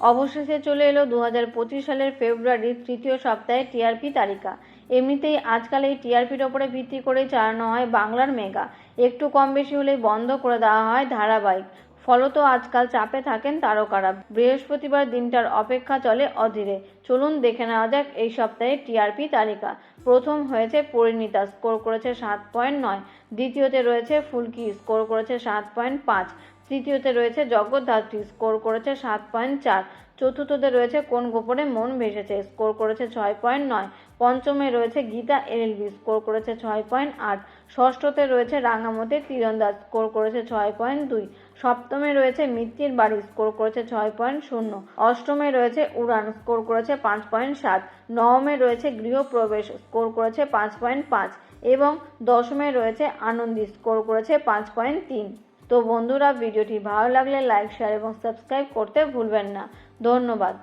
অবশেষে চলে এলো দু হাজার পঁচিশ সালের ফেব্রুয়ারির তৃতীয় সপ্তাহে টিআরপি তালিকা। এমনিতেই আজকাল এই টিআরপির ওপরে ভিত্তি করেই চালানো হয় বাংলার মেগা। একটু কম বেশি হলেই বন্ধ করে দেওয়া হয় ধারাবাহিক। ফলত আজকাল চাপে থাকেন তারকারা। বৃহস্পতিবার দিনটার অপেক্ষা চলে অধীরে। চলুন দেখে নেওয়া যাক এই সপ্তাহে টিআরপি তালিকা। প্রথম হয়েছে পরিণীতা, স্কোর করেছে সাত পয়েন্ট নয়। দ্বিতীয়তে রয়েছে ফুলকি, স্কোর করেছে সাত পয়েন্ট পাঁচ। তৃতীয়তে রয়েছে জগদ্ধাত্রী, স্কোর করেছে সাত পয়েন্ট চার। চতুর্থতে রয়েছে কোন গোপনে মন ভেসেছে স্কোর করেছে ছয় পয়েন্ট নয়। পঞ্চমে রয়েছে গীতা এলএলবি, স্কোর করেছে ছয় পয়েন্ট আট। ষষ্ঠতে রয়েছে রাঙামতি তীরন্দাজ, স্কোর করেছে ছয় পয়েন্ট দুই। সপ্তমে রয়েছে মিত্তির বাড়ি, স্কোর করেছে ছয় পয়েন্ট শূন্য। অষ্টমে রয়েছে উড়ান, স্কোর করেছে পাঁচ পয়েন্ট সাত। নবমে রয়েছে গৃহপ্রবেশ, স্কোর করেছে পাঁচ পয়েন্ট পাঁচ। এবং দশমে রয়েছে আনন্দী, স্কোর করেছে পাঁচ পয়েন্ট তিন। তো বন্ধুরা ভিডিওটি ভালো লাগলে লাইক শেয়ার এবং সাবস্ক্রাইব করতে ভুলবেন না। ধন্যবাদ।